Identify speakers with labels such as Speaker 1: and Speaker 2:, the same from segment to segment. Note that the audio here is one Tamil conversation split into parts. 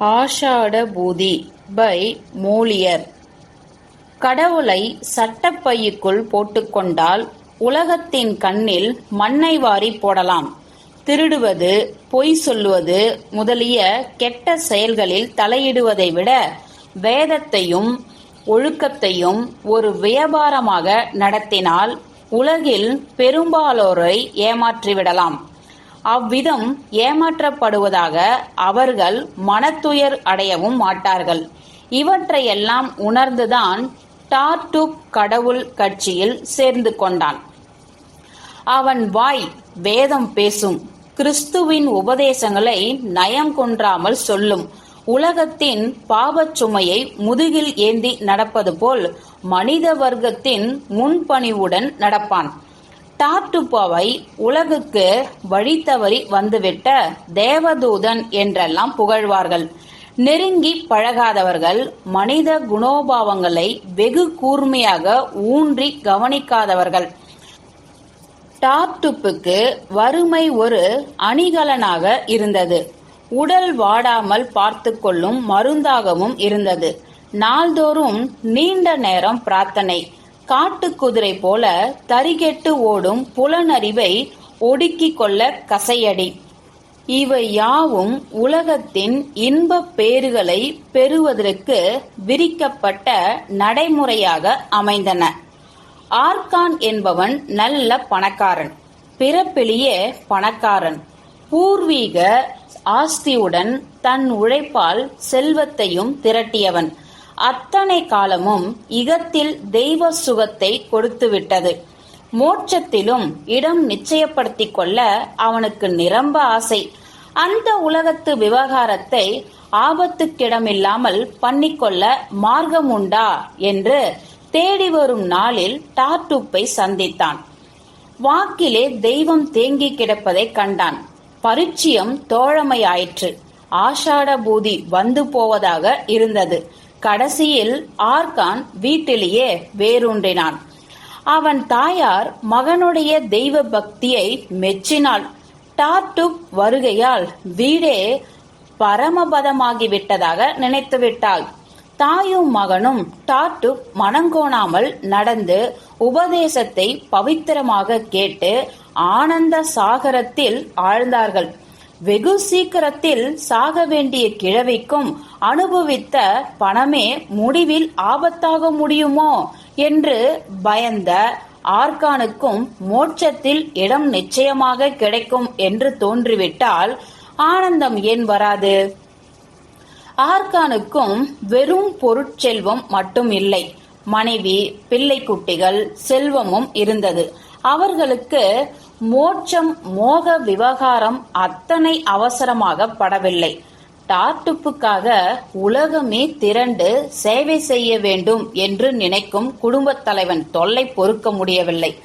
Speaker 1: ஆஷாட பூதி பை மூலியர். கடவுளை சட்டப்பையுக்குள் போட்டுக்கொண்டால் உலகத்தின் கண்ணில் மண்ணை வாரி போடலாம். திருடுவது பொய் சொல்லுவது முதலிய கெட்ட செயல்களில் தலையிடுவதை விட வேதத்தையும் ஒழுக்கத்தையும் ஒரு வியாபாரமாக நடத்தினால் உலகில் பெரும்பாலோரை ஏமாற்றிவிடலாம். அவ்விதம் ஏமாற்றப்படுவதாக அவர்கள் மனத்துயர் அடையவும் மாட்டார்கள். இவற்றையெல்லாம் உணர்ந்துதான் டார்டூப் கடவுள் கட்சியில் சேர்ந்து கொண்டான். அவன் வாய் வேதம் பேசும். கிறிஸ்துவின் உபதேசங்களை நயம் கொன்றாமல் சொல்லும். உலகத்தின் பாவச் சுமையை முதுகில் ஏந்தி நடப்பது போல் மனித வர்க்கத்தின் முன்பணிவுடன் நடப்பான். டாட்டுப்பாவை உலகுக்கு வழி தவறி வந்துவிட்ட தேவதூதன் என்றெல்லாம் புகழ்வார்கள். நெருங்கி பழகாதவர்கள் மனித குணோபாவங்களை வெகு கூர்மையாக ஊன்றி கவனிக்காதவர்கள். டார்டுப்புக்கு வறுமை ஒரு அணிகலனாக இருந்தது. உடல் வாடாமல் பார்த்து கொள்ளும் மருந்தாகவும் இருந்தது. நாள்தோறும் நீண்ட நேரம் பிரார்த்தனை காட்டுக்குதிரை போல தரிகெட்டு ஓடும் புலனறிவை ஒடுக்கிக் கொள்ள கசையடி. இவை யாவும் உலகத்தின் இன்பப் பேறுகளை பெறுவதற்கு விரிக்கப்பட்ட நடைமுறையாக அமைந்தன. ஆர்கான் என்பவன் நல்ல பணக்காரன் பிறப்பிலேயே பணக்காரன். பூர்வீக ஆஸ்தியுடன் தன் உழைப்பால் செல்வத்தையும் திரட்டியவன். அத்தனை காலமும் இகத்தில் தெய்வ சுகத்தை கொடுத்துவிட்டது. மோட்சத்திலும் இடம் நிச்சயப்படுத்திக் கொள்ள அவனுக்கு நிரம்ப ஆசை. அந்த உலகத்து விவகாரத்தை ஆபத்துக்கிடமில்லாமல் பண்ணிக்கொள்ள மார்க்கம் உண்டா என்று தேடி வரும் நாளில் டார்டூப்பை சந்தித்தான். வாக்கிலே தெய்வம் தேங்கி கிடப்பதை கண்டான். பரிச்சயம் தோழமையாயிற்று. ஆஷாட பூதி வந்து போவதாக இருந்தது. கடைசியில் ஆர்கான் வீட்டிலேயே வேரூன்றினான். அவன் தாயார் மகனுடைய தெய்வ பக்தியை மெச்சினாள். டார்டுப் வருகையால் வீடே பரமபதமாகிவிட்டதாக நினைத்துவிட்டாள். தாயும் மகனும் டாட்டு மனங்கோணாமல் நடந்து உபதேசத்தை பவித்திரமாக கேட்டு ஆனந்த சாகரத்தில் ஆழ்ந்தார்கள். வெகு சீக்கிரத்தில் சாக வேண்டிய கிழவிக்கும் அனுபவித்த பணமே முடிவில் ஆபத்தாக முடியுமோ என்று பயந்த ஆர்கானுக்கும் மோட்சத்தில் இடம் நிச்சயமாக கிடைக்கும் என்று தோன்றிவிட்டால் ஆனந்தம் ஏன் வராது? ஆர்கானுக்கும் வெறும் பொருட்செல்வம் மட்டும் இல்லை. மனைவி பிள்ளை குட்டிகள் செல்வமும் இருந்தது. அவர்களுக்கு மோட்சம் மோக விவகாரம் அத்தனை அவசரமாக படவில்லை. டாட்டுப்புக்காக உலகமே திரண்டு சேவை செய்ய வேண்டும் என்று நினைக்கும் குடும்பத் தலைவன் தொல்லை பொறுக்க முடியவில்லை.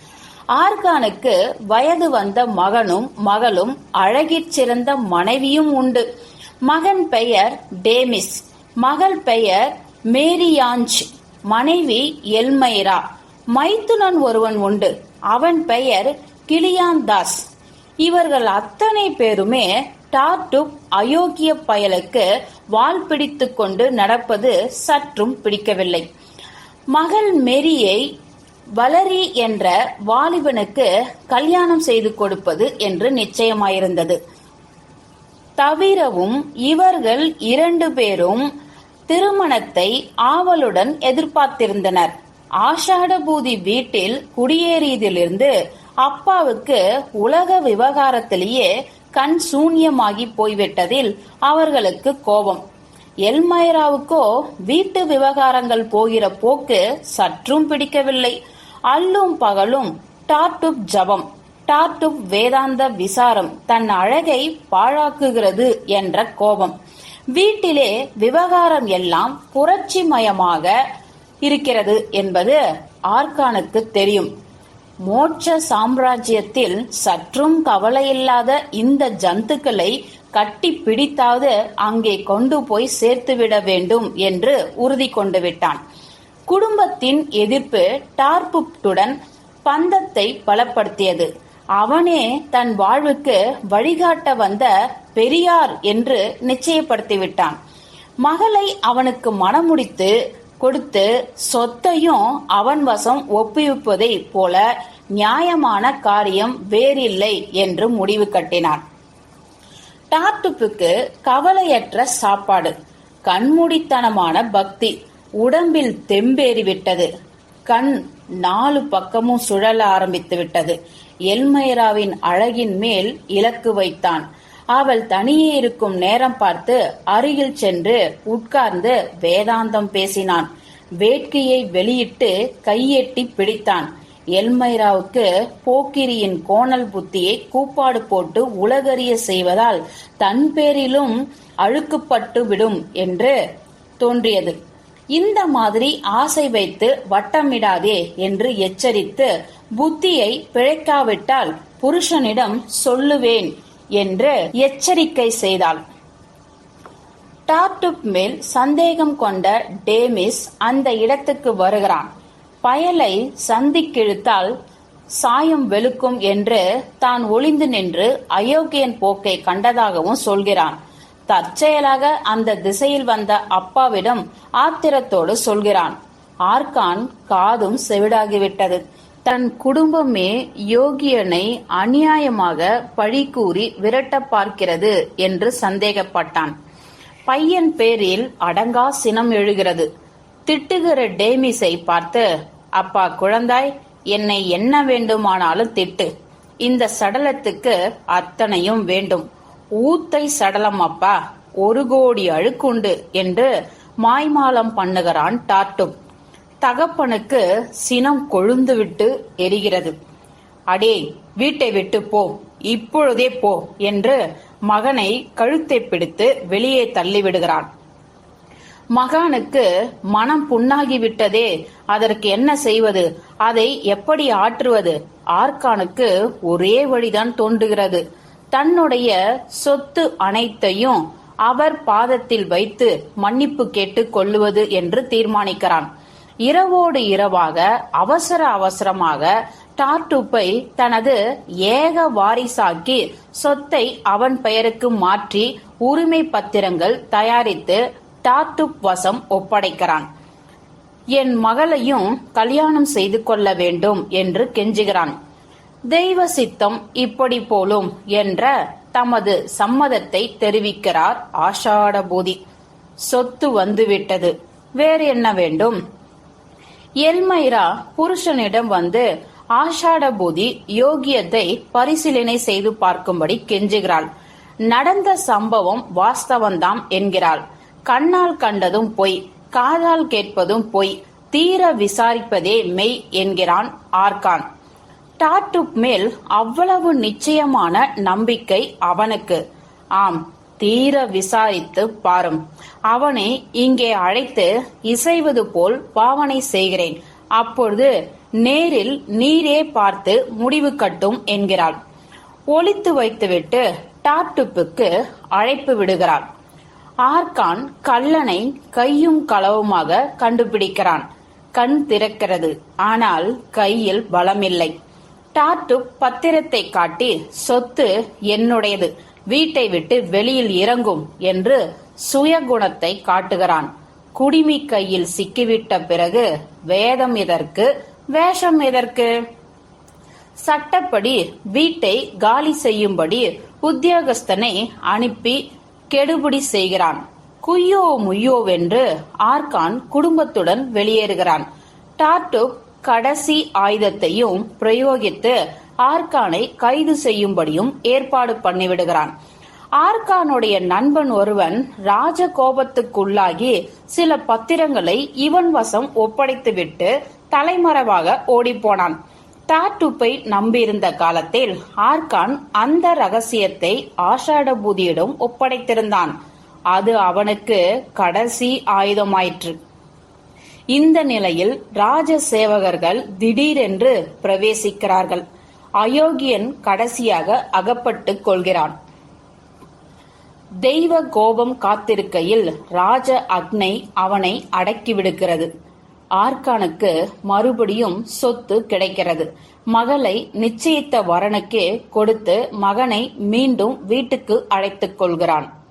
Speaker 1: ஆர்கானுக்கு வயது வந்த மகனும் மகளும் அழகிற் சிறந்த மனைவியும் உண்டு. மகன் பெயர் டேமிஸ். மகள் பெயர் மேரியாஞ்ச். மனைவி எல்மைரா. மைத்துனன் ஒருவன் உண்டு. அவன் பெயர் கிளியான் தாஸ். இவர்கள் அத்தனை பேருமே டார்டுப் அயோக்கிய பயலுக்கு வால் பிடித்து கொண்டு நடப்பது சற்றும் பிடிக்கவில்லை. மகள் மெரியை வளரி என்ற வாலிபனுக்கு கல்யாணம் செய்து கொடுப்பது என்று நிச்சயமாயிருந்தது. தவிரவும் இவர்கள் இரண்டு பேரும் திருமணத்தை ஆவலுடன் எதிர்பார்த்திருந்தனர். ஆஷாடபூதி வீட்டில் குடியேறியதிலிருந்து அப்பாவுக்கு உலக விவகாரத்திலேயே கண் சூன்யமாகி போய்விட்டதில் அவர்களுக்கு கோபம். எல்மைராவுக்கோ வீட்டு விவகாரங்கள் போகிற போக்கு சற்றும் பிடிக்கவில்லை. அல்லும் பகலும் டார்டுப் ஜபம் டார்டுப் வேதாந்த விசாரம் தன் அழகை பாழாக்குகிறது என்ற கோபம். வீட்டிலே விவகாரம் எல்லாம் புரட்சிமயமாக இருக்கிறது என்பது ஆர்கானுக்கு தெரியும். மோட்ச சாம்ராஜ்யத்தில் சற்றும் கவலையில்லாத இந்த ஜந்துக்களை கட்டி பிடித்தாவது அங்கே கொண்டு போய் சேர்த்துவிட வேண்டும் என்று உறுதி கொண்டு விட்டான். குடும்பத்தின் எதிர்ப்பு டார்புடன் பந்தத்தை பலப்படுத்தியது. அவனே தன் வாழ்வுக்கு வழிகாட்ட வந்த பெரியார் என்று நிச்சயப்படுத்திவிட்டான். மகளை அவனுக்கு மணமுடித்து கொடுத்து சொத்தையும் அவன் வசம் ஒப்புவிப்பதை போல நியாயமான காரியம் வேறில்லை என்று முடிவு கட்டினான். டாட்டுப்புக்கு கவலையற்ற சாப்பாடு கண்மூடித்தனமான பக்தி உடம்பில் தெம்பேறிவிட்டது. கண் நாலு பக்கமும் சுழல ஆரம்பித்து விட்டது எல்மைராவின் அழகின் மேல் இலக்கு வைத்தான். அவள் தனியே இருக்கும் நேரம் பார்த்து அருகில் சென்று உட்கார்ந்து வேதாந்தம் பேசினான். வேட்கையை வெளியிட்டு கையெட்டி பிடித்தான். எல்மைராவுக்கு போக்கிரியின் கோணல் புத்தியை கூப்பாடு போட்டு உலகறிய செய்வதால் தன் பேரிலும் அழுக்குப்பட்டு விடும் என்று தோன்றியது. இந்த மாதிரி ஆசை வைத்து வட்டமிடாதே என்று எச்சரித்து புத்தியை பிழைக்காவிட்டால் புருஷனிடம் சொல்லுவேன் என்று எச்சரிக்கை செய்தாள். டாப்டுப் மேல் சந்தேகம் கொண்ட டேமிஸ் அந்த இடத்துக்கு வருகிறான். பயலை சந்திக்கிழுத்தால் சாயம் வெளுக்கும் என்று தான் ஒளிந்து நின்று அயோக்கியன் போக்கை கண்டதாகவும் சொல்கிறான். தற்செயலாக அந்த திசையில் வந்த அப்பாவிடம் ஆத்திரத்தோடு சொல்கிறான் ஆர்கான் காதும் செவிடாகிவிட்டது. தன் குடும்பமே யோகியனை அநியாயமாக பழி கூறி விரட்ட பார்க்கிறது என்று சந்தேகப்பட்டான். பையன் பேரில் அடங்கா சினம் எழுகிறது. திட்டுகிற டேமிஸை பார்த்து அப்பா குழந்தாய் என்னை என்ன வேண்டுமானாலும் திட்டு. இந்த சடலத்துக்கு அத்தனையும் வேண்டும். ஊத்தை சடலம் அப்பா ஒரு கோடி அழுக்குண்டு என்று மாய்மாலம் பண்ணுகிறான் டாட்டும். தகப்பனுக்கு சினம் கொழுந்துவிட்டு எரிகிறது. அடே வீட்டை விட்டு போ இப்பொழுதே போ என்று மகனை கழுத்தை பிடித்து வெளியே தள்ளிவிடுகிறான். மகானுக்கு மனம் புண்ணாகிவிட்டதே அதற்கு என்ன செய்வது அதை எப்படி ஆற்றுவது? ஆர்கானுக்கு ஒரே வழிதான் தோன்றுகிறது. தன்னுடைய சொத்து அனைத்தையும் அவர் பாதத்தில் வைத்து மன்னிப்பு கேட்டு கொள்ளுவது என்று தீர்மானிக்கிறான். இரவோடு இரவாக அவசர அவசரமாக டார்டூப்பை தனது ஏக வாரிசாக்கி சொத்தை அவன் பெயருக்கு மாற்றி உரிமை பத்திரங்கள் தயாரித்து டார்டூப் வசம் ஒப்படைக்கிறான். என் மகளையும் கல்யாணம் செய்து கொள்ள வேண்டும் என்று கெஞ்சுகிறான். தெய்வ சித்தம் இப்படி போலும் என்ற தமது சம்மதத்தை தெரிவிக்கிறார் ஆஷாடபூதி சொத்து வந்துவிட்டது. வேறு என்ன வேண்டும்? எல்மைரா புருஷனிடம் வந்து ஆஷாடபூதி யோகியத்தை பரிசீலனை செய்து பார்க்கும்படி கெஞ்சுகிறாள். நடந்த சம்பவம் வாஸ்தவந்தாம் என்கிறாள். கண்ணால் கண்டதும் பொய் காதால் கேட்பதும் பொய் தீர விசாரிப்பதே மெய் என்கிறான் ஆர்கான். டாட்டுப் மேல் அவ்வளவு நிச்சயமான நம்பிக்கை அவனுக்கு. ஆம் தீர விசாரித்து பாரும். அவனை இங்கே அழைத்து இசைவது போல் பாவனை செய்கிறேன். அப்பொழுது நேரில் நீரே பார்த்து முடிவு கட்டும் என்கிறாள். ஒளித்து வைத்துவிட்டு டாட்டுப்புக்கு அழைப்பு விடுகிறாள். ஆர்கான் கல்லனை கையும் களவுமாக கண்டுபிடிக்கிறான். கண் திறக்கிறது. ஆனால் கையில் பலமில்லை. டாட்டு பத்திரத்தை காட்டி சொத்து என்னுடையது. வீட்டை விட்டு வெளியில் இறங்கும் என்று சுயகுணத்தை காட்டுகிறான். குடிமி கையில் சிக்கிவிட்ட பிறகு வேதம் எதற்கு? வேஷம் எதற்கு? சட்டப்படி வீட்டை காலி செய்யும்படி உத்தியோகஸ்தனை அனுப்பி கெடுபிடி செய்கிறான். குய்யோ முய்யோவென்று ஆர்கான் குடும்பத்துடன் வெளியேறுகிறான். டாட்டு கடைசி ஆயுதத்தையும் பிரயோகித்து ஆர்கானை கைது செய்யும்படியும் ஏற்பாடு பண்ணிவிடுகிறான். ஆர்கானுடைய நண்பன் ஒருவன் ராஜ கோபத்துக்குள்ளாகி சில பத்திரங்களை இவன் வசம் ஒப்படைத்துவிட்டு தலைமறைவாக ஓடிப்போனான். டாட்டுப்பை நம்பியிருந்த காலத்தில் ஆர்கான் அந்த ரகசியத்தை ஆஷாடபூதியிடம் ஒப்படைத்திருந்தான். அது அவனுக்கு கடைசி ஆயுதமாயிற்று. இந்த நிலையில் ராஜ சேவகர்கள் திடீரென்று பிரவேசிக்கிறார்கள். அயோக்கியன் கடைசியாக அகப்பட்டுக் கொள்கிறான். தெய்வ கோபம் காத்திருக்கையில் ராஜ அக்னை அவனை அடக்கிவிடுகிறது. ஆர்கானுக்கு மறுபடியும் சொத்து கிடைக்கிறது. மகளை நிச்சயித்த வரனுக்கே கொடுத்து மகனை மீண்டும் வீட்டுக்கு அழைத்துக் கொள்கிறான்.